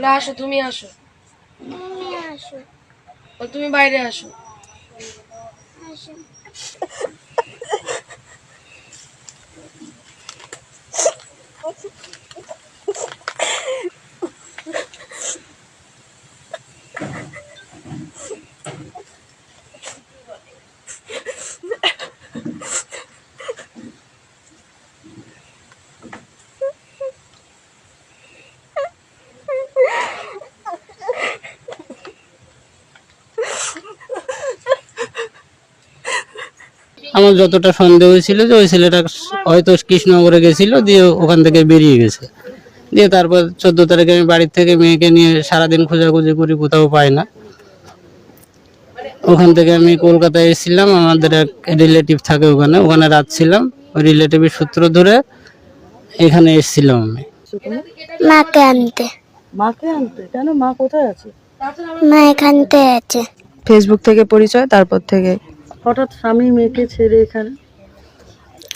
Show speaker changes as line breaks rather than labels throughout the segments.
বলে আসো তুমি আসো।
তুমি আসো।
তুমি বাইরে আসো।
আসো।
আমার যতটা সন্দেহ ছিল যে ওই ছেলেটা হয়তো কৃষ্ণনগরে গেছিল দিয়ে ওখান থেকে বেরিয়ে গেছে। দিয়ে তারপর চোদ্দ তারিখে আমি বাড়ির থেকে মেয়েকে নিয়ে সারাদিন খোঁজাখুঁজি করি কোথাও পাই না। ওখান থেকে আমি কলকাতায় এসেছিলাম আমাদের এক রিলেটিভ থাকে ওখানে ওখানে রাত ছিলাম। ওই রিলেটিভের সূত্র ধরে এখানে এসেছিলাম আমি।
মাকে আনতে।
মাকে আনতে? কেন? মা কোথায় আছে?
মা এখানতে আছে।
ফেসবুক থেকে পরিচয় তারপর থেকে
হঠাৎ স্বামী মেয়েকে ছেড়ে এখানে?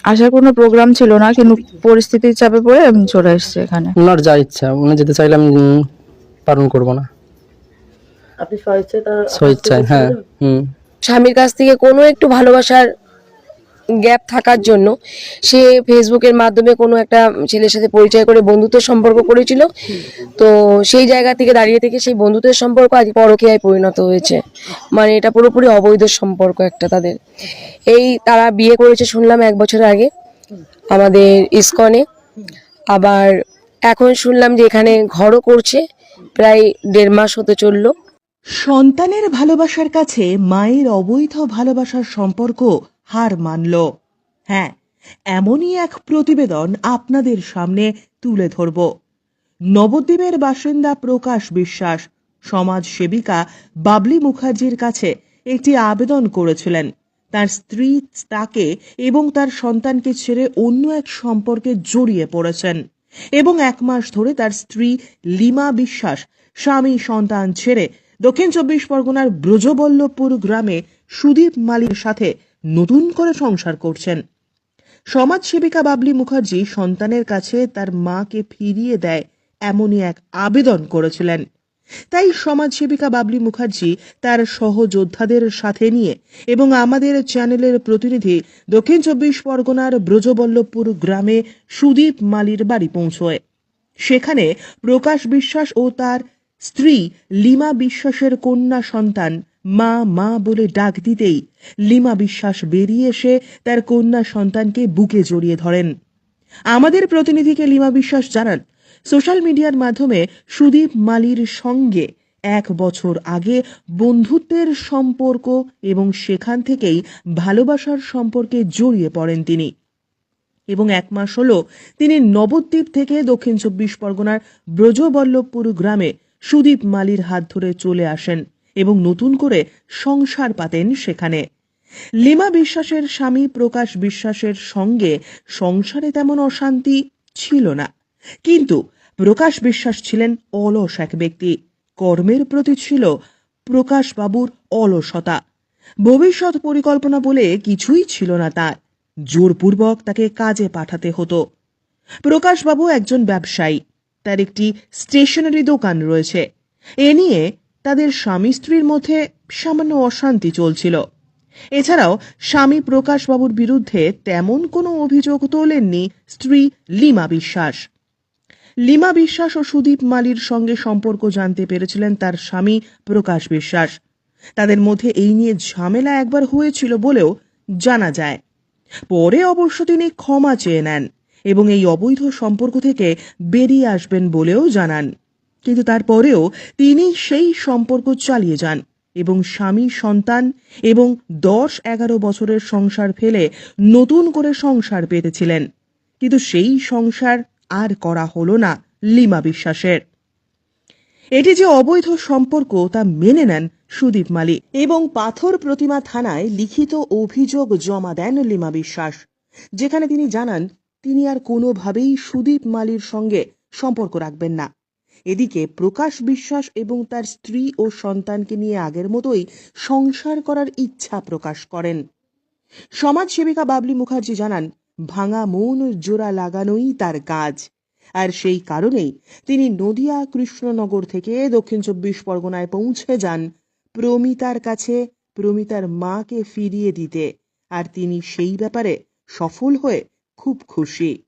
আসার কোনো প্রোগ্রাম ছিল না কিন্তু পরিস্থিতির চাপে পড়ে আমি চলে এসেছি এখানে।
ওনার যা ইচ্ছা উনি যেতে চাইলে আমি পালন করব না।
আপনি স্বেচ্ছায় তার
স্বেচ্ছায় হ্যাঁ হুম।
স্বামীর কাছ থেকে কোনো একটু ভালোবাসার গ্যাপ থাকার জন্য সে ফেসবুকের মাধ্যমে কোনো একটা ছেলের সাথে পরিচয় করে বন্ধুত্বের সম্পর্ক করেছিল। তো সেই জায়গা থেকে দাঁড়িয়ে থেকে সেই বন্ধুত্বের সম্পর্ক আজ পরকীয়ায় পরিণত হয়েছে। মানে এটা পুরোপুরি অবৈধ সম্পর্ক একটা তাদের। এই তারা বিয়ে করেছে শুনলাম এক বছর আগে আমাদের ইসকনে। আবার এখন শুনলাম যে এখানে ঘরও করছে, প্রায় দেড় মাস হতে চলল।
সন্তানের ভালোবাসার কাছে মায়ের অবৈধ ভালোবাসার সম্পর্ক হার মানল। হ্যাঁ এমনই এক প্রতিবেদন আপনাদের সামনে তুলে ধরব। নবদ্বীপের বাসিন্দা প্রকাশ বিশ্বাস সমাজ সেবিকা বাবলি মুখার্জির কাছে একটি আবেদন করেছিলেন। তার স্ত্রী তাকে এবং তার সন্তানকে ছেড়ে অন্য এক সম্পর্কে জড়িয়ে পড়েছেন এবং এক মাস ধরে তার স্ত্রী লিমা বিশ্বাস, স্বামী সন্তান ছেড়ে দক্ষিণ চব্বিশ পরগনার ব্রজবল্লভপুর গ্রামে সুদীপ মালির সাথে নতুন করে সংসার করছেন। সমাজ সেবিকা বাবলি মুখার্জি সন্তানের কাছে তার মাকে ফিরিয়ে দেয় এমনই এক আবেদন করেছিলেন। তাই সমাজ সেবিকা বাবলি মুখার্জি তার সহযোদ্ধাদের সাথে নিয়ে এবং আমাদের চ্যানেলের প্রতিনিধি দক্ষিণ চব্বিশ পরগনার ব্রজবল্লভপুর গ্রামে সুদীপ মালির বাড়ি পৌঁছয়। সেখানে প্রকাশ বিশ্বাস ও তার স্ত্রী লিমা বিশ্বাসের কন্যা সন্তান মা মা বলে ডাক দিতেই লিমা বিশ্বাস বেরিয়ে এসে তার কন্যা সন্তানকে বুকে জড়িয়ে ধরেন। আমাদের প্রতিনিধিকে লিমা বিশ্বাস জানান, সোশ্যাল মিডিয়ার মাধ্যমে সুদীপ মালির সঙ্গে এক বছর আগে বন্ধুত্বের সম্পর্ক এবং সেখান থেকেই ভালোবাসার সম্পর্কে জড়িয়ে পড়েন তিনি। এবং এক মাস হলো তিনি নবদ্বীপ থেকে দক্ষিণ চব্বিশ পরগনার ব্রজবল্লভপুর গ্রামে সুদীপ মালির হাত ধরে চলে আসেন। এবং নতুন করে সংসার পাতেন সেখানে। লিমা বিশ্বাসের স্বামী প্রকাশ বিশ্বাসের সঙ্গে সংসারে তেমন অশান্তি ছিল না। কিন্তু প্রকাশ বিশ্বাস ছিলেন অলস এক ব্যক্তি। কর্মের প্রতি ছিল প্রকাশ বাবুর অলসতা। ভবিষ্যৎ পরিকল্পনা বলে কিছুই ছিল না তার। জোরপূর্বক তাকে কাজে পাঠাতে হতো। প্রকাশবাবু একজন ব্যবসায়ী। তার একটি স্টেশনারি দোকান রয়েছে। এ নিয়ে তাদের স্বামী স্ত্রীর মধ্যে সামান্য অশান্তি চলছিল। এছাড়াও স্বামী প্রকাশবাবুর বিরুদ্ধে তেমন কোনো অভিযোগ তোলেননি স্ত্রী লিমা বিশ্বাস। লিমা বিশ্বাস ও সুদীপ মালির সঙ্গে সম্পর্ক জানতে পেরেছিলেন তার স্বামী প্রকাশ বিশ্বাস। তাদের মধ্যে এই নিয়ে ঝামেলা একবার হয়েছিল বলেও জানা যায়। পরে অবশ্য তিনি ক্ষমা চেয়ে নেন এবং এই অবৈধ সম্পর্ক থেকে বেরিয়ে আসবেন বলেও জানান। কিন্তু তারপরেও তিনি সেই সম্পর্ক চালিয়ে যান এবং স্বামী, সন্তান এবং দশ এগারো বছরের সংসার ফেলে নতুন করে সংসার পেতেছিলেন। কিন্তু সেই সংসার আর করা হলো না লিমা বিশ্বাসের। এটি যে অবৈধ সম্পর্ক তা মেনে নেন সুদীপ মালিক এবং পাথর প্রতিমা থানায় লিখিত অভিযোগ জমা দেন লিমা বিশ্বাস, যেখানে তিনি জানান, তিনি আর কোনোভাবেই সুদীপ মালির সঙ্গে সম্পর্ক রাখবেন না। এদিকে প্রকাশ বিশ্বাস এবং তার স্ত্রী ও সন্তানকে নিয়ে আগের মতোই সংসার করার ইচ্ছা প্রকাশ করেন। সমাজ সেবিকা বাবলি মুখার্জি জানান, ভাঙা মন, জোড়া লাগানোই তার কাজ। আর সেই কারণেই তিনি নদিয়া কৃষ্ণনগর থেকে দক্ষিণ চব্বিশ পরগনায় পৌঁছে যান প্রমিতার কাছে প্রমিতার মাকে ফিরিয়ে দিতে। আর তিনি সেই ব্যাপারে সফল হয়ে খুব খুশি।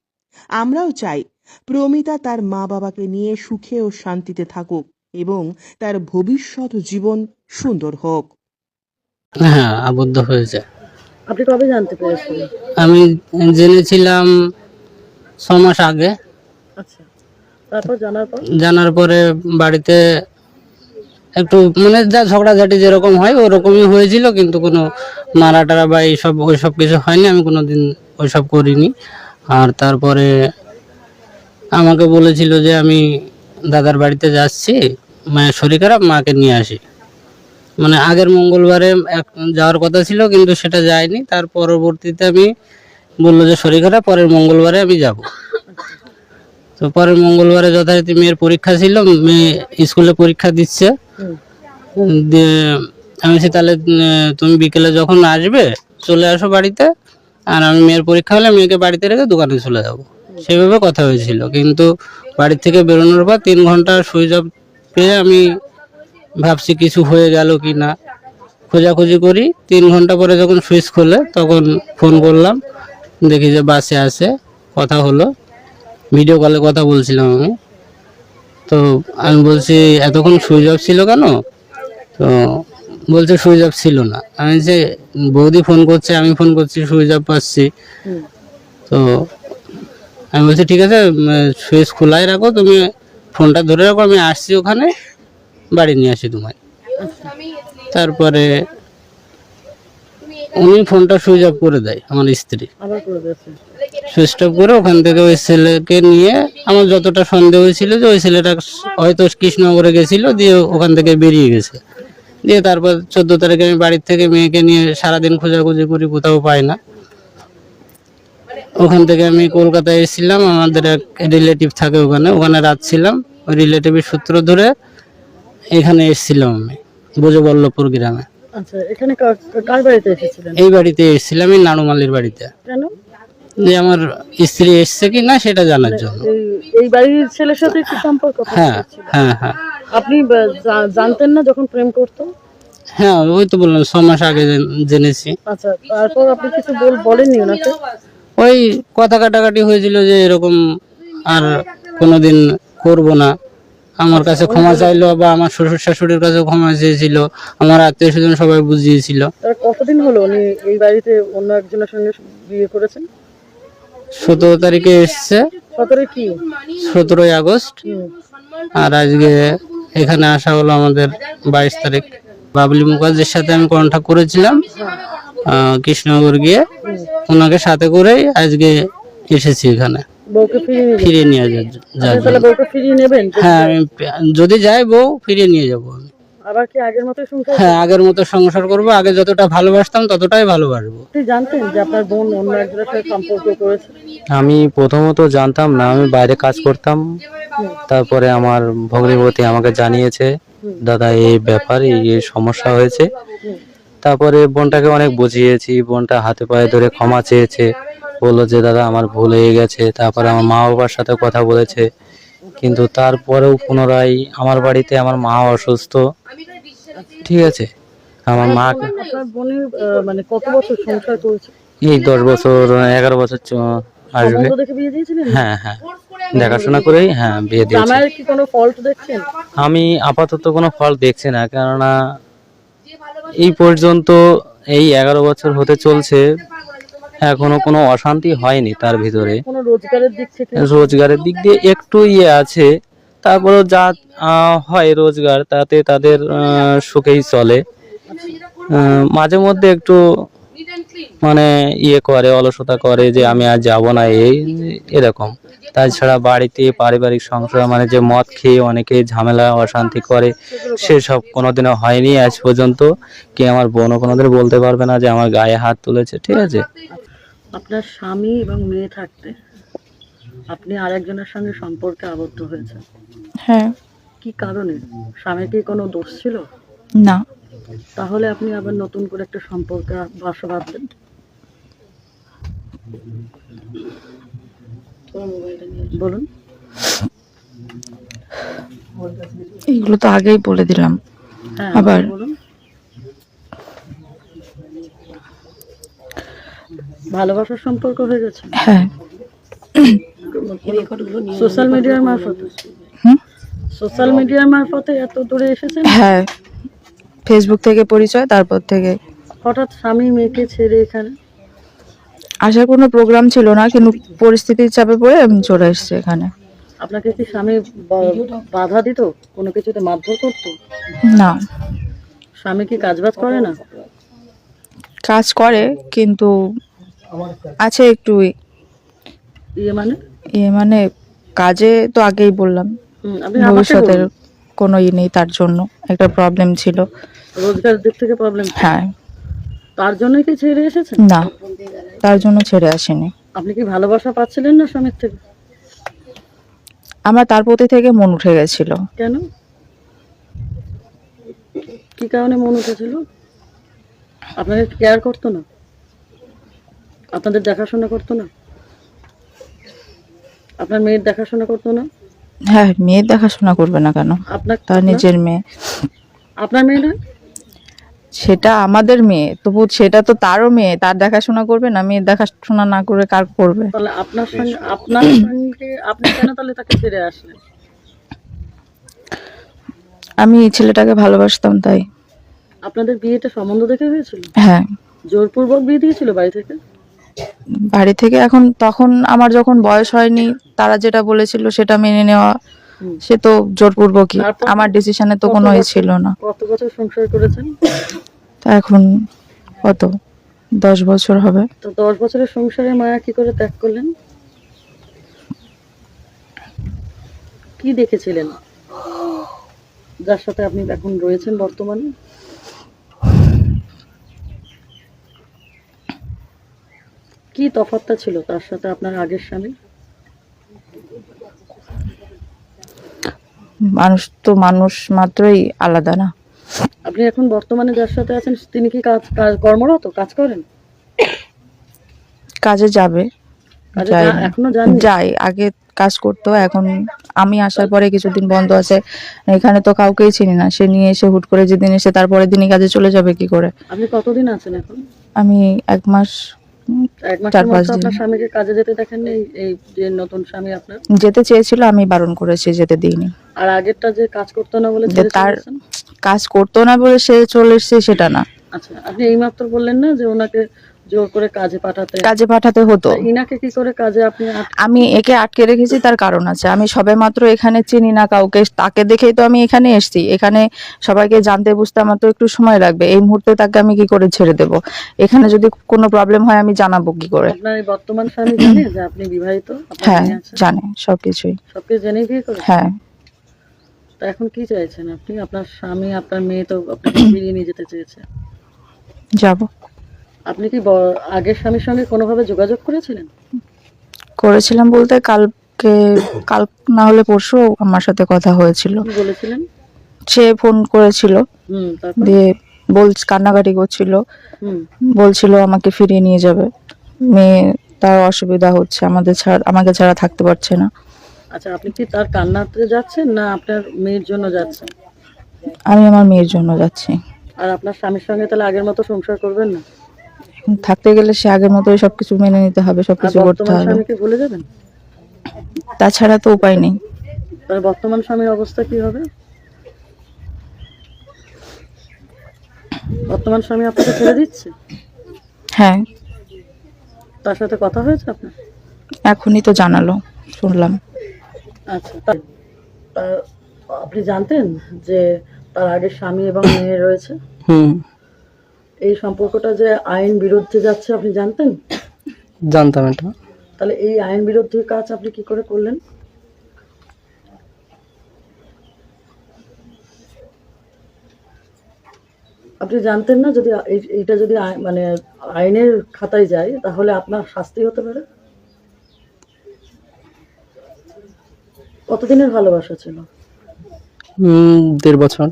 আমরাও চাই প্রমিতা তার মা বাবাকে নিয়ে সুখে ও শান্তিতে থাকুক এবং তার ভবিষ্যৎ জীবন সুন্দর হোক।
হ্যাঁ আবদ্ধ হয়েছে
আপনি কবে জানতে পেরেছিলেন
আমি জেনেছিলাম ছ মাস আগে।
আচ্ছা তারপর জানার পর?
জানার পরে বাড়িতে একটু মানে যা ঝগড়াঝাটি যেরকম হয় ওরকমই হয়েছিল কিন্তু কোনো মারা টারা বা এইসব ওইসব কিছু হয়নি আমি কোনো দিন ওইসব করিনি। আর তারপরে আমাকে বলেছিল যে আমি দাদার বাড়িতে যাচ্ছি, মায়ের শরীর খারাপ, মাকে নিয়ে আসি। মানে আগের মঙ্গলবারে এক যাওয়ার কথা ছিল, কিন্তু সেটা যায়নি। তার পরবর্তীতে আমি বলল যে শরীর খারাপ, পরের মঙ্গলবারে আমি যাব। তো পরের মঙ্গলবারে যথারীতি মেয়ের পরীক্ষা ছিল, মেয়ে স্কুলে পরীক্ষা দিচ্ছে। আমি বলছি তাহলে তুমি বিকেলে যখন আসবে, চলে আসো বাড়িতে, আর আমি মেয়ের পরীক্ষা হলে মেয়েকে বাড়িতে রেখে দোকানে চলে যাব। সেভাবে কথা হয়েছিল। কিন্তু বাড়ি থেকে বেরোনোর পর তিন ঘণ্টা সুইচ অফ পেয়ে আমি ভাবছি কিছু হয়ে গেল কি না। খোঁজাখুঁজি করি। তিন ঘণ্টা পরে যখন সুইচ খোলে তখন ফোন করলাম। দেখি যে বাসে আছে। কথা হলো। ভিডিও কলে কথা বলছিলাম আমি। তো আমি বলছি এতক্ষণ সুইচ অফ ছিল কেন? তো বলছে সুইচ অফ ছিল না। আমি যে বৌদি ফোন করছে আমি ফোন করছি সুইচ অফ পাচ্ছি। তো আমি বলছি ঠিক আছে সুইচ খোলাই রাখো তুমি ফোনটা ধরে রাখো আমি আসছি ওখানে বাড়ি নিয়ে আসি তোমায়। তারপরে উনি ফোনটা সুইচ অফ করে দেয় আমার স্ত্রী। সুইচ অফ করে ওখান থেকে ওই ছেলেকে নিয়ে আমার যতটা সন্দেহ হয়েছিল যে ওই ছেলেটা হয়তো কৃষ্ণনগরে গেছিল দিয়ে ওখান থেকে বেরিয়ে গেছে। দিয়ে তারপর চোদ্দ তারিখে আমি বাড়ির থেকে মেয়েকে নিয়ে সারাদিন খোঁজাখুঁজি করি কোথাও পাই না। ওখান থেকে আমি কলকাতায় এসেছিলাম আমাদের এক রিলেটিভ থাকে ওখানে ওখানে রাত ছিলাম। ওই রিলেটিভের সূত্র ধরে এখানে এসেছিলাম আমি বোঝবল্লভপুর গ্রামে।
আচ্ছা এখানে কার- কার বাড়িতে এসেছিলেন?
এই বাড়িতে এসেছিলাম এই নানুমালির বাড়িতে।
কেন?
যে আমার স্ত্রী এসছে কি না সেটা জানার জন্য।
এই বাড়ির ছেলের সাথে কি সম্পর্ক
হ্যাঁ হ্যাঁ হ্যাঁ।
আপনি জানতেন না যখন প্রেম করতো?
হ্যাঁ ওই তো বললাম ছ মাস আগে জেনেছি।
আচ্ছা তারপর আপনি কিছু বল- বলেননি ওনাকে?
ওই কথা কাটাকাটি হয়েছিল যে এরকম আর কোনোদিন করব না। আমার কাছে ক্ষমা চাইলো বা আমার শ্বশুর শাশুড়ির কাছে ক্ষমা চেয়েছিল আমার আত্মীয় স্বজন সবাই বুঝিয়েছিল।
কতদিন হলো উনি এই বাড়িতে অন্য একজনের সঙ্গে বিয়ে করেছেন?
সতেরো তারিখে এসছে। সতেরোই আগস্ট। আর আজকে এখানে আসা হলো আমাদের বাইশ তারিখ। বাবলি মুখার্জির সাথে আমি কন্ট্যাক্ট করেছিলাম। আহ, কৃষ্ণনগর গিয়ে ওনাকে সাথে করেই আজকে এসেছি এখানে।
ফিরিয়ে নিয়ে নেবেন?
হ্যাঁ আমি যদি যাই বউ ফিরিয়ে নিয়ে যাব আমি।
আগের মতো সংসার
হ্যাঁ আগের মতো সংসার করব। আগে যতটা ভালোবাসতাম ততটাই ভালোবাসবো।
আপনি জানতেন যে আপনার বোন অন্য একজনের সাথে সম্পর্ক করেছে?
আমি প্রথমত জানতাম না আমি বাইরে কাজ করতাম। তারপরে আমার ভগ্নিপতি আমাকে জানিয়েছে দাদা এই ব্যাপার এই সমস্যা হয়েছে। তারপরে বোনটাকে অনেক বুঝিয়েছি বোনটা হাতে পায়ে ধরে ক্ষমা চেয়েছে বলল যে দাদা আমার ভুল হয়ে গেছে। তারপরে আমার মা বাবার সাথে কথা বলেছে। কিন্তু তারপরেও পুনরায় আমার বাড়িতে আমার মা অসুস্থ। ঠিক আছে আমার মা
বোনের মানে কত বছর সংসার করেছে
এই দশ বছর এগারো বছর আসবে। হ্যাঁ হ্যাঁ দেখাশোনা করেই হ্যাঁ বিয়ে দিয়েছি।
কি কোনো ফল্ট দেখছেন?
আমি আপাতত কোনো ফল দেখছি না কেননা এই পর্যন্ত এই এগারো বছর হতে চলছে। এখনও কোনো অশান্তি হয়নি তার ভিতরে।
রোজগারের দিক
দিয়ে একটু ইয়ে আছে। তারপরেও যা হয় রোজগার, তাতে তাদের সুখেই চলে। মাঝে মধ্যে একটু মানে ইয়ে করে অলসতা করে যে আমি আর যাব না এই এরকম। তাছাড়া বাড়িতে পারিবারিক সংসার মানে যে মদ খেয়ে অনেকে ঝামেলা অশান্তি করে সেসব কোনোদিনও হয়নি আজ পর্যন্ত। কি আমার বোনও কোনোদিন বলতে পারবে না যে আমার গায়ে হাত তুলেছে ঠিক আছে?
আপনার স্বামী এবং মেয়ে থাকতে আপনি আরেকজনের সঙ্গে সম্পর্কে আবদ্ধ হয়েছেন।
হ্যাঁ।
কি কারণে? স্বামীর কি কোনো দোষ ছিল?
না।
তাহলে আপনি আবার নতুন করে একটা সম্পর্কে বাসা বাঁধবেন বলুন।
এগুলো তো আগেই বলে দিলাম।
হ্যাঁ,
আবার
ভালোবাসার সম্পর্ক হয়ে গেছে?
হ্যাঁ।
সোশ্যাল মিডিয়ার মারফত? সোশ্যাল মিডিয়ার মারফতে এত দূরে এসেছেন?
হ্যাঁ। ফেসবুক থেকে পরিচয় তারপর থেকে।
হঠাৎ স্বামী মেয়েকে ছেড়ে এখানে?
আসার কোনো প্রোগ্রাম ছিল না কিন্তু পরিস্থিতির চাপে পড়ে আমি চলে এসেছি এখানে।
আপনাকে কি স্বামী বা- বাধা দিত? কোনো কিছুতে মারধর করতো?
না।
স্বামী কি কাজবাজ করে না?
কাজ করে কিন্তু আছে একটু
ইয়ে মানে?
ইয়ে মানে কাজে তো আগেই বললাম।
হুম, আপনি আমাকে
ভবিষ্যতের
বলুন।
কোনো ই নেই তার জন্য। একটা প্রবলেম ছিল।
রোজগার দিক থেকে প্রবলেম
হ্যাঁ।
তার জন্যই কি ছেড়ে এসেছেন?
না। তার জন্য ছেড়ে আসেনি।
আপনি কি ভালোবাসা পাচ্ছিলেন না স্বামীর থেকে?
আমার তার প্রতি থেকে মন উঠে গেছিল।
কেন? কি কারণে মন উঠেছিল? আপনাকে কেয়ার করতো না? আপনাদের দেখাশোনা করতো না? আপনার মেয়ের দেখাশোনা করতো না?
হ্যাঁ মেয়ের দেখাশোনা করবে না কেন?
আপনার
তার নিজের মেয়ে।
আপনার মেয়ে না
সেটা আমাদের মেয়ে। তবু সেটা তো তারও মেয়ে। তার দেখাশোনা করবে না মেয়ের দেখাশোনা না করে কার করবে?
তাহলে আপনার সঙ্গে আপনার সঙ্গে আপনি কেন তাহলে তাকে আসলেন?
আমি এই ছেলেটাকে ভালোবাসতাম তাই।
আপনাদের বিয়েটা সম্বন্ধ দেখে হয়েছিল?
হ্যাঁ।
জোরপূর্বক বিয়ে দিয়েছিল বাড়ি থেকে?
বাড়ি থেকে এখন তখন আমার যখন বয়স হয়নি তারা যেটা বলেছিল সেটা মেনে নেওয়া সে তো জোরপূর্বকই।
তারপর
আমার ডিসিশনে তো কোনো ই ছিল না।
কত বছর সংসার করেছেন?
তা এখন কত? দশ বছর হবে।
তো দশ বছরের সংসারে মায়া কি করে ত্যাগ করলেন? কি দেখেছিলেন? যার সাথে আপনি এখন রয়েছেন বর্তমানে? কি তফাৎটা ছিল? তার সাথে আপনার আগের স্বামী?
মানুষ তো মানুষ মাত্রই আলাদা না।
আপনি এখন বর্তমানে যার সাথে আছেন তিনি কি কাজ কাজ- কর্মরত? কাজ করেন?
কাজে যাবে।
কাজে
না।
এখনও যাননি?
যাই আগে কাজ করতো এখন আমি আসার পরে কিছুদিন বন্ধ আছে। এখানে তো কাউকেই চিনি না। সে নিয়ে এসে হুট করে যেদিন এসে তারপরের দিনই কাজে চলে যাবে কি করে?
আপনি কতদিন আছেন এখন?
আমি এক মাস চার পাঁচ দিন।
আপনার স্বামীকে কাজে যেতে দেখেন এই এই যে নতুন স্বামী আপনার?
যেতে চেয়েছিল আমি বারণ করেছি যেতে দিইনি।
আর আগেরটা যে কাজ করতো না বলে
তার কাজ করতো না বলে সে চলে এসছে সেটা না।
আচ্ছা আপনি এইমাত্র বললেন না যে ওনাকে জোর করে কাজে পাঠাতে।
কাজে পাঠাতে হতো।
ইনাকে কি করে কাজে আপনি
আমি একে আটকে রেখেছি তার কারণ আছে। আমি সবে মাত্র এখানে চিনি না কাউকে। তাকে দেখেই তো আমি এখানে এসেছি। এখানে সবাইকে জানতে বুঝতে আমার তো একটু সময় লাগবে। এই মুহূর্তে তাকে আমি কি করে ছেড়ে দেব? এখানে যদি কোনো প্রবলেম হয় আমি জানাব কি করে।
আপনার বর্তমান স্বামী জানে যে আপনি বিবাহিত?
হ্যাঁ? জানে সবকিছুই।
সবকিছু জেনে বিয়ে করে
হ্যাঁ।
তা এখন কি চাইছেন আপনি? আপনার স্বামী আপনার মেয়ে তো আপনাকে ফিরিয়ে নিয়ে যেতে চেয়েছে।
যাব।
আপনি কি আগের স্বামীর সঙ্গে কোনোভাবে যোগাযোগ করেছিলেন?
করেছিলাম বলতে কালকে কাল না হলে পরশু আমার সাথে কথা হয়েছিল।
বলেছিলেন?
সে ফোন করেছিল।
হুম তারপর?
দিয়ে বল কান্নাকাটি করছিল।
হুম।
বলছিল আমাকে ফিরিয়ে নিয়ে যাবে। মেয়ে তার অসুবিধা হচ্ছে। আমাদের ছাড়া আমাকে ছাড়া থাকতে পারছে না।
আচ্ছা আপনি কি তার কান্নাতে যাচ্ছেন না আপনার মেয়ের জন্য যাচ্ছেন?
আমি আমার মেয়ের জন্য যাচ্ছি।
আর আপনার স্বামীর সঙ্গে তাহলে আগের মতো সংসার করবেন না?
থাকতে গেলে সে আগের মতোই সবকিছু মেনে নিতে হবে সবকিছু করতে হবে।
ভুলে যাবেন?
তাছাড়া তো উপায় নেই।
তাহলে বর্তমান স্বামীর অবস্থা কি হবে? বর্তমান স্বামী আপনাকে ছেড়ে দিচ্ছে?
হ্যাঁ।
তার সাথে কথা হয়েছে আপনার?
এখনই তো জানালো শুনলাম।
আচ্ছা আপনি জানতেন যে তার আগের স্বামী এবং মেয়ে রয়েছে?
হুম।
এই সম্পর্কটা যে আইন বিরুদ্ধে যাচ্ছে আপনি জানতেন?
জানতাম এটা।
তাহলে এই আইন বিরুদ্ধে কাজ আপনি কি করে করলেন? আপনি জানতেন না যদি এইটা যদি মানে আইনের খাতায় যায় তাহলে আপনার শাস্তি হতে পারে? কতদিনের ভালোবাসা ছিল?
দেড় বছর।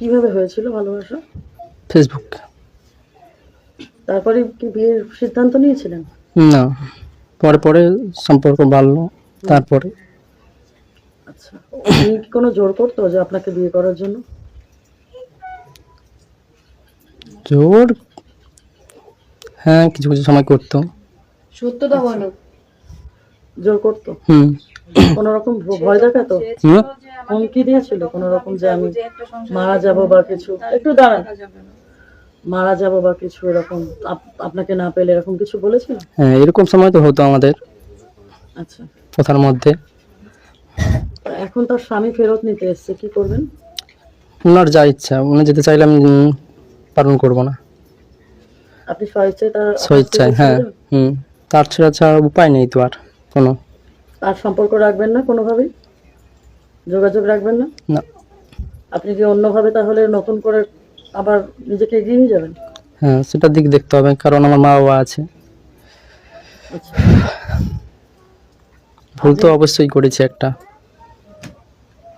কীভাবে হয়েছিল ভালোবাসা?
ফেসবুক
তারপরে কি বিয়ের সিদ্ধান্ত নিয়েছিলেন?
না পরে পরে সম্পর্ক বাড়লো তারপরে।
আচ্ছা উনি কি কোনো জোর করতো যে আপনাকে বিয়ে করার জন্য?
জোর? হ্যাঁ কিছু কিছু সময় করতো।
সত্যটা বলো।
জোর করতো?
হুম।
কোনো রকম ভ- ভয় দেখাতো?
হুম?
হুমকি দিয়েছিল কোনো রকম যে আমি মারা যাব বা কিছু? একটু দাঁড়ান। মারা যাব বা কিছু এরকম আপ- আপনাকে না পেলে এরকম কিছু বলেছিল?
হ্যাঁ এরকম সময় তো হতো আমাদের।
আচ্ছা।
কথার মধ্যে।
এখন তার স্বামী ফেরত নিতে এসছে কি করবেন?
ওনার যা ইচ্ছা উনি যেতে চাইলে আমি পালন করব না।
আপনি স্বেচ্ছায় তার
স্বেচ্ছায় হ্যাঁ হুম। তার ছাড়া ছাড়া উপায় নেই তো আর কোনো।
তার সম্পর্ক রাখবেন না কোনোভাবেই? যোগাযোগ রাখবেন না?
না।
আপনি কি অন্যভাবে তাহলে নতুন করে আবার নিজেকে এগিয়ে নিয়ে যাবেন?
হ্যাঁ সেটার দিক দেখতে হবে কারণ আমার মা বাবা আছে। ভুল তো অবশ্যই করেছি একটা।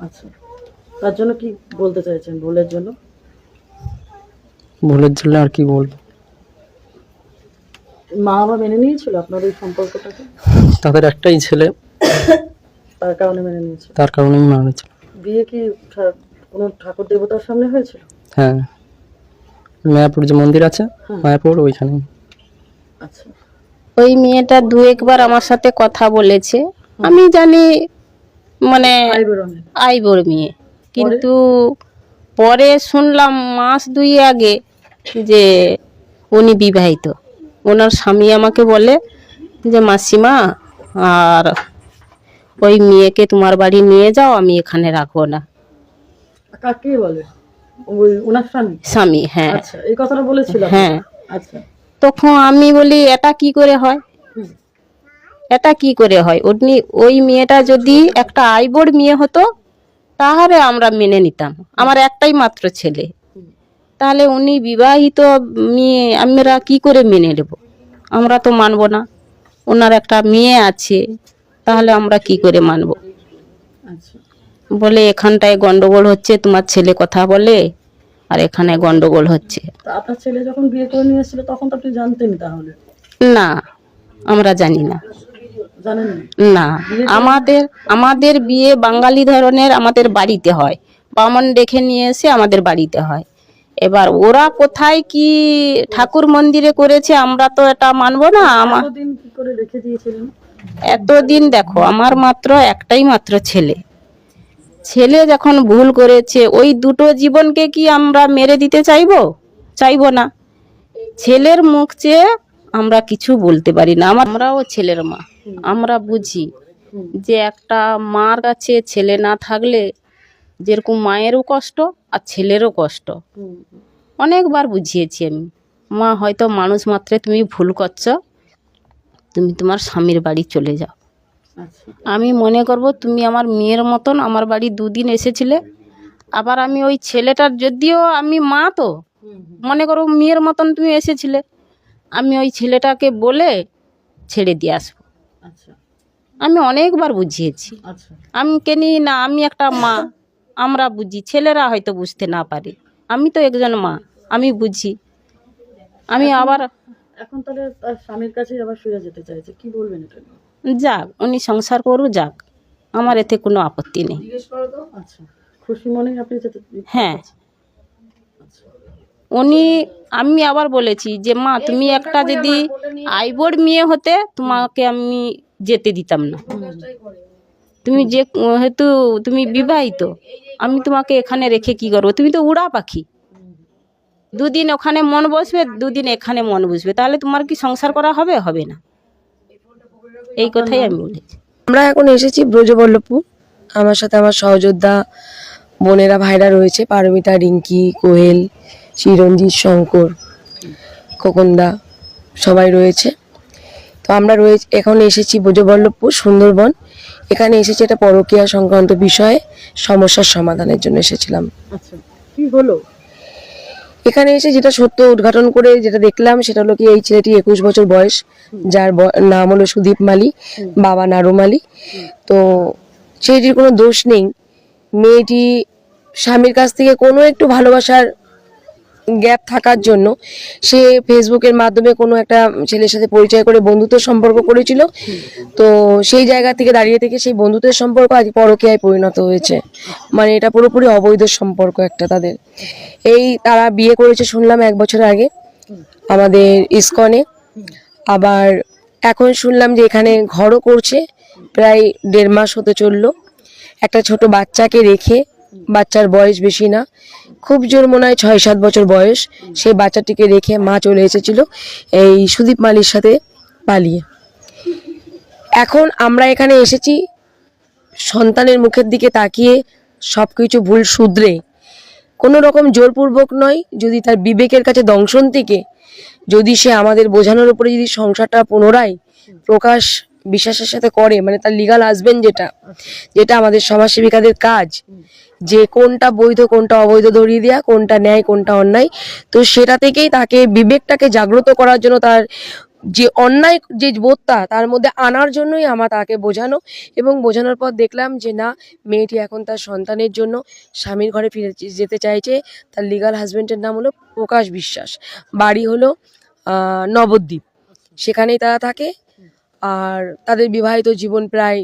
আচ্ছা। তার জন্য কি বলতে চাইছেন ভুলের জন্য?
ভুলের জন্য আর কি বলব?
মা বাবা মেনে নিয়েছিল আপনার এই সম্পর্কটাকে?
তাদের একটাই ছেলে।
তার কারণে মেনে নিয়েছিল?
তার কারণেই মেনে গেছিল
বিয়ে কি কোনো ঠাকুর দেবতার সামনে হয়েছিল?
হ্যাঁ। মায়াপুর যে মন্দির আছে মায়াপুর ওইখানে।
আচ্ছা।
ওই মেয়েটা দু একবার আমার সাথে কথা বলেছে। আমি জানি মানে আইবর মেয়ে। কিন্তু পরে শুনলাম মাস দুই আগে যে উনি বিবাহিত। ওনার স্বামী আমাকে বলে যে মাসিমা আর ওই মেয়েকে তোমার বাড়ি নিয়ে যাও আমি এখানে রাখব না।
কাকে বলে? ওই ওনার স্বামী?
স্বামী হ্যাঁ।
আচ্ছা এই কথাটা বলেছিল
হ্যাঁ।
আচ্ছা।
তখন আমি বলি এটা কি করে হয়? এটা কি করে হয়? উনি ওই মেয়েটা যদি একটা আইবর মেয়ে হতো তাহলে আমরা মেনে নিতাম। আমার একটাই মাত্র ছেলে। তাহলে উনি বিবাহিত মেয়ে আমরা কি করে মেনে নেব? আমরা তো মানব না। ওনার একটা মেয়ে আছে তাহলে আমরা কি করে মানব?
আচ্ছা।
বলে এখানটায় গন্ডগোল হচ্ছে তোমার ছেলে কথা বলে আর এখানে গন্ডগোল হচ্ছে।
আপনার ছেলে যখন বিয়ে করে নিয়ে এসেছিল তখন তো আপনি জানতেনই তাহলে?
না আমরা জানি না।
না?
আমাদের আমাদের বিয়ে বাঙালি ধরনের আমাদের বাড়িতে হয়। বামন ডেকে নিয়ে এসে আমাদের বাড়িতে হয়। এবার ওরা কোথায় কি ঠাকুর মন্দিরে করেছে আমরা তো এটা মানবো না। আমার
কতদিন কি করে রেখে দিয়েছিলেন?
এতদিন দেখো আমার মাত্র একটাই মাত্র ছেলে। ছেলে যখন ভুল করেছে, ওই দুটো জীবনকে কি আমরা মেরে দিতে চাইব? চাইব না। ছেলের মুখ চেয়ে আমরা কিছু বলতে পারি না। আমার আমরাও ছেলের মা। আমরা বুঝি যে একটা মার কাছে ছেলে না থাকলে যেরকম মায়েরও কষ্ট আর ছেলেরও কষ্ট। অনেকবার বুঝিয়েছি আমি। মা, হয়তো মানুষ মাত্রে তুমি ভুল করছ, তুমি তোমার স্বামীর বাড়ি চলে যাও। আমি মনে করব তুমি আমার মেয়ের মতন আমার বাড়ি দুদিন এসেছিলে। আবার আমি ওই ছেলেটার যদিও আমি মা তো মনে করো মেয়ের মতন তুমি এসেছিলে। আমি ওই ছেলেটাকে বলে ছেড়ে দিয়ে আসব।
আচ্ছা।
আমি অনেকবার বুঝিয়েছি।
আচ্ছা।
আমি কেনি না আমি একটা মা আমরা বুঝি ছেলেরা হয়তো বুঝতে না পারে। আমি তো একজন মা আমি বুঝি। আমি আবার
এখন তাহলে স্বামীর কাছেই আবার ফিরে যেতে চাইছে কি বলবেন এটা?
যাক উনি সংসার করু যাক। আমার এতে কোনো আপত্তি নেই।
আচ্ছা। খুশি মনে আপনি
হ্যাঁ। উনি আমি আবার বলেছি যে মা তুমি একটা যদি আইবর মেয়ে হতে তোমাকে আমি যেতে দিতাম না। তুমি যে হেতু তুমি বিবাহিত। আমি তোমাকে এখানে রেখে কি করব? তুমি তো উড়া পাখি। দুদিন ওখানে মন বসবে দুদিন এখানে মন বসবে। তাহলে তোমার কি সংসার করা হবে? হবে না। এই কথাই আমি বলেছি।
আমরা এখন এসেছি ব্রজবল্লভপুর। আমার সাথে আমার সহযোদ্ধা বোনেরা ভাইরা রয়েছে। পারমিতা রিঙ্কি কোহেল চিরঞ্জিত শঙ্কর খোকনদা সবাই রয়েছে। তো আমরা রয়েছে এখন এসেছি ব্রজবল্লভপুর সুন্দরবন। এখানে এসেছি একটা পরকীয়া সংক্রান্ত বিষয়ে সমস্যার সমাধানের জন্য এসেছিলাম।
আচ্ছা কি হলো?
এখানে এসে যেটা সত্য উদ্ঘাটন করে যেটা দেখলাম, সেটা হলো কি এই ছেলেটি একুশ বছর বয়স, যার নাম হলো সুদীপ মালি, বাবা নারু মালি। তো ছেলেটির কোনো দোষ নেই। মেয়েটি স্বামীর কাছ থেকে কোনো একটু ভালোবাসার গ্যাপ থাকার জন্য সে ফেসবুকের মাধ্যমে কোনো একটা ছেলের সাথে পরিচয় করে বন্ধুত্বের সম্পর্ক করেছিল। তো সেই জায়গা থেকে দাঁড়িয়ে থেকে সেই বন্ধুত্বের সম্পর্ক আজ পরকীয়ায় পরিণত হয়েছে। মানে এটা পুরোপুরি অবৈধ সম্পর্ক একটা তাদের। এই তারা বিয়ে করেছে শুনলাম এক বছর আগে আমাদের ইসকনে। আবার এখন শুনলাম যে এখানে ঘরও করছে, প্রায় দেড় মাস হতে চলল। একটা ছোট বাচ্চাকে রেখে বাচ্চার বয়স বেশি না। খুব জোর মনে হয় ছয় সাত বছর বয়স। সেই বাচ্চাটিকে রেখে মা চলে এসেছিল এই সুদীপ মালির সাথে পালিয়ে। এখন আমরা এখানে এসেছি। সন্তানের মুখের দিকে তাকিয়ে সব কিছু ভুল শুধরে। কোনো রকম জোরপূর্বক নয়, যদি তার বিবেকের কাছে দংশন থেকে, যদি সে আমাদের বোঝানোর উপরে যদি সংসারটা পুনরায় প্রকাশ বিশ্বাসের সাথে করে মানে তার লিগাল হাজবেন্ড যেটা যেটা আমাদের সমাজসেবিকাদের কাজ যে কোনটা বৈধ, কোনটা অবৈধ ধরিয়ে দেওয়া কোনটা ন্যায়, কোনটা অন্যায়। তো সেটা থেকেই তাকে বিবেকটাকে জাগ্রত করার জন্য তার যে অন্যায়, যে বোধটা, তার মধ্যে আনার জন্যই আমার তাকে বোঝানো। এবং বোঝানোর পর দেখলাম যে, না, মেয়েটি এখন তার সন্তানের জন্য স্বামীর ঘরে ফিরে যেতে চাইছে। তার লিগাল হাজবেন্ডের নাম হলো প্রকাশ বিশ্বাস। বাড়ি হলো নবদ্বীপ। সেখানেই তারা থাকে। আর তাদের বিবাহিত জীবন প্রায়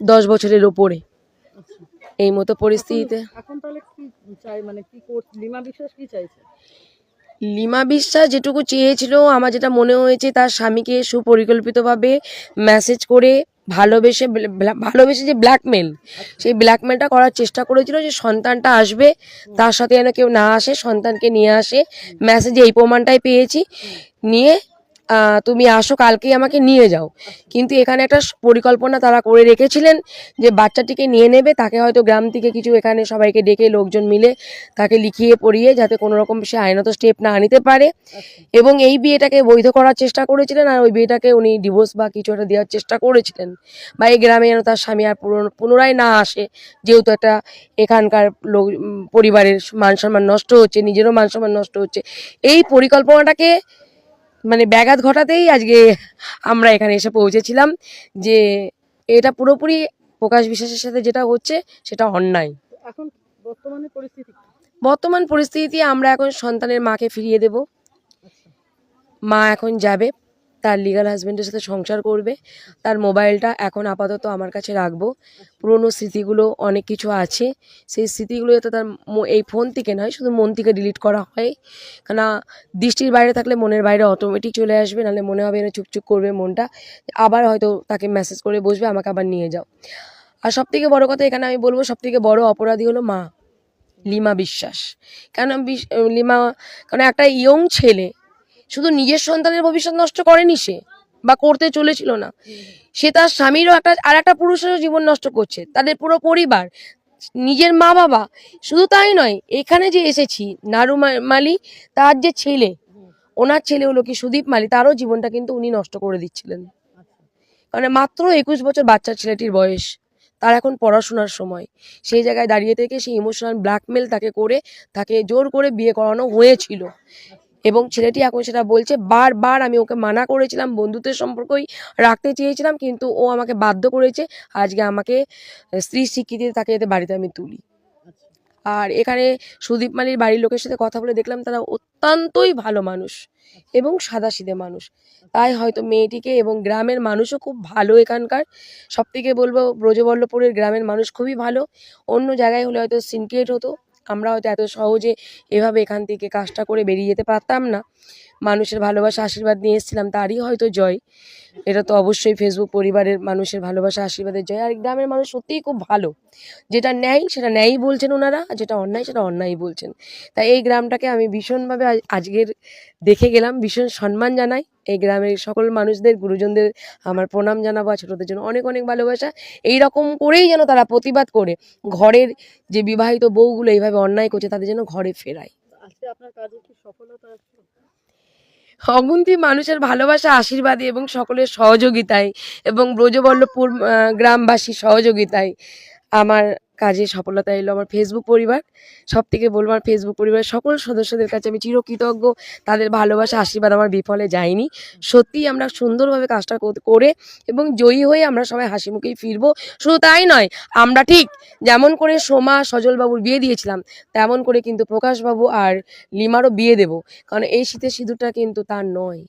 দশ বছরের ওপরে। এই মতো পরিস্থিতিতে।
এখন তাহলে কি চাই? মানে কি লিমা বিশ্বাস কি চাইছে?
লিমা বিশ্বাস যেটুকু চেয়েছিল আমার যেটা মনে হয়েছে তার স্বামীকে সুপরিকল্পিতভাবে মেসেজ করে ভালোবেসে ভালোবেসে যে ব্ল্যাকমেল সেই ব্ল্যাকমেলটা করার চেষ্টা করেছিল যে সন্তানটা আসবে তার সাথে যেন কেউ না আসে সন্তানকে নিয়ে আসে। মেসেজে এই প্রমাণটাই পেয়েছি। নিয়ে তুমি আসো, কালকেই আমাকে নিয়ে যাও। কিন্তু এখানে একটা পরিকল্পনা তারা করে রেখেছিলেন যে বাচ্চাটিকে নিয়ে নেবে, তাকে হয়তো গ্রাম থেকে কিছু এখানে সবাইকে ডেকে লোকজন মিলে তাকে লিখিয়ে পড়িয়ে যাতে কোনো রকম সে আইনত স্টেপ না নিতে পারে। এবং এই বিয়েটাকে বৈধ করার চেষ্টা করেছিলেন আর ওই বিয়েটাকে উনি ডিভোর্স বা কিছু একটা দেওয়ার চেষ্টা করেছিলেন। বা এই গ্রামে যেন তার স্বামী আর পুনর- পুনরায় না আসে, যেহেতু একটা এখানকার লোক পরিবারের মান সম্মান নষ্ট হচ্ছে, নিজেরও মান সম্মান নষ্ট হচ্ছে। এই পরিকল্পনাটাকে মানে ব্যাঘাত ঘটাতেই আজকে আমরা এখানে এসে পৌঁছেছিলাম যে এটা পুরোপুরি প্রকাশ বিশ্বাসের সাথে যেটা হচ্ছে সেটা অন্যায়।
এখন বর্তমানে পরিস্থিতি
বর্তমান পরিস্থিতি আমরা এখন সন্তানের মাকে ফিরিয়ে দেব। মা এখন যাবে। তার লিগাল হাজব্যান্ডের সাথে সংসার করবে, তার মোবাইলটা এখন আপাতত আমার কাছে রাখব। পুরনো স্মৃতিগুলো অনেক কিছু আছে, সেই স্মৃতিগুলো যাতে তার এই ফোন থেকে নয়, শুধু মন থেকে ডিলিট করা হয়। কেন দৃষ্টির বাইরে থাকলে মনের বাইরে অটোমেটিক চলে আসবে, নাহলে মনে হবে এনে চুপচুপ করবে মনটা। আবার হয়তো তাকে মেসেজ করে বসবে, আমাকে আবার নিয়ে যাও। আর সব থেকে বড় কথা এখানে আমি বলব সব থেকে বড় অপরাধী হলো মা, লিমা বিশ্বাস। কেন লিমা কারণ একটা ইয়ং ছেলে শুধু নিজের সন্তানের ভবিষ্যৎ নষ্ট করেনি সে, বা করতে চলেছিল না। সে তার স্বামীরও একটা, আর একটা পুরুষেরও জীবন নষ্ট করছে, তাদের পুরো পরিবার, নিজের মা বাবা। শুধু তাই নয়, এখানে যে এসেছি, নারু মালি, তার যে ছেলে, ওনার ছেলে হলো কি সুদীপ মালি, তারও জীবনটা কিন্তু উনি নষ্ট করে দিচ্ছিলেন। মানে মাত্র একুশ বছর বাচ্চা ছেলেটির বয়স, তার এখন পড়াশোনার সময়। সেই জায়গায় দাঁড়িয়ে থেকে সেই ইমোশনাল ব্ল্যাকমেল তাকে করে, তাকে জোর করে বিয়ে করানো হয়েছিল। এবং ছেলেটি এখন সেটা বলছে, বারবার আমি ওকে মানা করেছিলাম, বন্ধুত্বের সম্পর্কই রাখতে চেয়েছিলাম, কিন্তু ও আমাকে বাধ্য করেছে। আজকে আমাকে স্ত্রী স্বীকৃতি তাকে যাতে বাড়িতে আমি তুলি। আর এখানে সুদীপ মালির বাড়ির লোকের সাথে কথা বলে দেখলাম তারা অত্যন্তই ভালো মানুষ এবং সাদাসিধে মানুষ। তাই হয়তো মেয়েটিকে এবং গ্রামের মানুষও খুব ভালো এখানকার। সব থেকে বলব, ব্রজবল্লভপুরের গ্রামের মানুষ খুবই ভালো। অন্য জায়গায় হলে হয়তো সিনক্রিয়েট হতো। আমরা হয়তো এত সহজে এভাবে এখান থেকে কাজটা করে বেরিয়ে যেতে পারতাম না। মানুষের ভালোবাসা, আশীর্বাদ নিয়ে এসেছিলাম, তারই হয়তো জয়। এটা তো অবশ্যই ফেসবুক পরিবারের মানুষের ভালোবাসা, আশীর্বাদের জয়। আর গ্রামের মানুষ সত্যিই খুব ভালো। যেটা ন্যায়, সেটা ন্যায়ই বলছেন ওনারা, আর যেটা অন্যায়, সেটা অন্যায়ই বলছেন। তাই এই গ্রামটাকে আমি ভীষণভাবে আজ- আজকের দেখে গেলাম। ভীষণ সম্মান জানাই এই গ্রামের সকল মানুষদের, গুরুজনদের। আমার প্রণাম জানাব আর ছোটদের জন্য অনেক অনেক ভালোবাসা। এই রকম করেই যেন তারা প্রতিবাদ করে। ঘরের যে বিবাহিত বউগুলো এইভাবে অন্যায় করছে, তাদের যেন ঘরে ফেরায়।
আজকে আপনার কাজে কি সফলতা
অগুন্তি মানুষের ভালোবাসা আশীর্বাদে এবং সকলের সহযোগিতায় এবং ব্রজবল্লভপুর গ্রামবাসী সহযোগিতায় আমার কাজে সফলতা এলো আমার ফেসবুক পরিবার। সব থেকে বলব আমার ফেসবুক পরিবারের সকল সদস্যদের কাছে আমি চিরকৃতজ্ঞ। তাদের ভালোবাসা, আশীর্বাদ আমার বিফলে যায়নি। সত্যিই আমরা সুন্দরভাবে কাজটা করে এবং জয়ী হয়ে আমরা সবাই হাসি মুখেই ফিরবো। শুধু তাই নয়, আমরা ঠিক যেমন করে সোমা সজলবাবুর বিয়ে দিয়েছিলাম, তেমন করে কিন্তু প্রকাশবাবু আর লিমারও বিয়ে দেব। কারণ এই শীতের সিঁদুরটা কিন্তু তার নয়।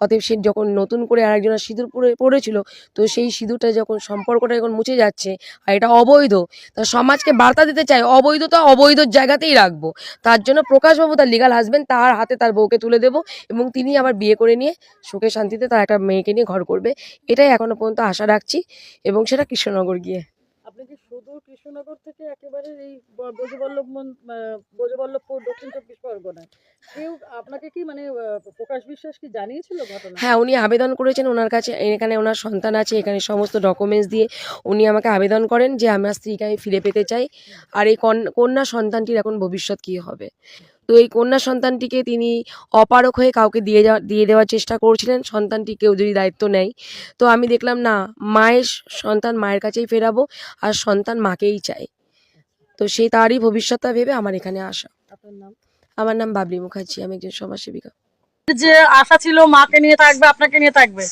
অতএব সে যখন নতুন করে আরেকজনের সিঁদুর পরে পড়েছিল তো সেই সিঁদুরটা যখন সম্পর্কটা যখন মুছে যাচ্ছে, আর এটা অবৈধ, তা সমাজকে বার্তা দিতে চাই অবৈধতা অবৈধ জায়গাতেই রাখব। তার জন্য প্রকাশবাবু তার লিগাল হাজবেন্ড তার হাতে তার বউকে তুলে দেবো, এবং তিনি আবার বিয়ে করে নিয়ে সুখে শান্তিতে তার একটা মেয়েকে নিয়ে ঘর করবে। এটাই এখনও পর্যন্ত আশা রাখছি, এবং সেটা কৃষ্ণনগর গিয়ে।
কৃষ্ণনগর থেকে একেবারে এই ব্রজবল্লভ ব্রজবল্লভপুর দক্ষিণ চব্বিশ পরগনায়। কেউ আপনাকে কি মানে প্রকাশ বিশ্বাস কি জানিয়েছিল ঘটনা?
হ্যাঁ উনি আবেদন করেছেন ওনার কাছে, এখানে ওনার সন্তান আছে, এখানে সমস্ত ডকুমেন্টস দিয়ে উনি আমাকে আবেদন করেন যে আমার স্ত্রীকে আমি ফিরে পেতে চাই। আর এই কন- কন্যা সন্তানটির এখন ভবিষ্যৎ কি হবে? তো এই কন্যা সন্তানটিকে তিনি অপারক হয়ে কাউকে দিয়ে যাওয়া দিয়ে দেওয়ার চেষ্টা করছিলেন সন্তানটি কেউ যদি দায়িত্ব নেয়। তো আমি দেখলাম না মায়ের সন্তান মায়ের কাছেই ফেরাবো আর সন্তান মাকেই চাই। তো সেই তারই ভবিষ্যৎটা ভেবে আমার এখানে আসা। আমার নাম বাবলি মুখার্জি আমি একজন সমাজসেবিকা।
যে আশা ছিল মাকে নিয়ে থাকবে আপনাকে নিয়ে থাকবে।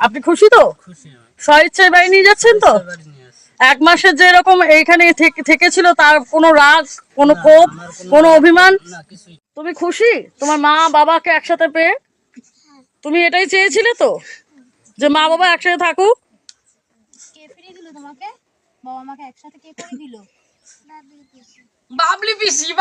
আপনি খুশি তো? স্বইচ্ছায় বাড়ি নিয়ে যাচ্ছেন তো? এক মাসে যে রকম এইখানে থেকে- থেকেছিল তার কোনো রাগ কোনো কোপ কোনো অভিমান? তুমি খুশি? তোমার মা বাবাকে একসাথে পেয়ে? তুমি এটাই চেয়েছিলে তো? যে মা বাবা একসাথে থাকুক?
কে ফিরিয়ে দিল তোমাকে? বাবা মাকে একসাথে কে করে দিল?
বাবলি পিসি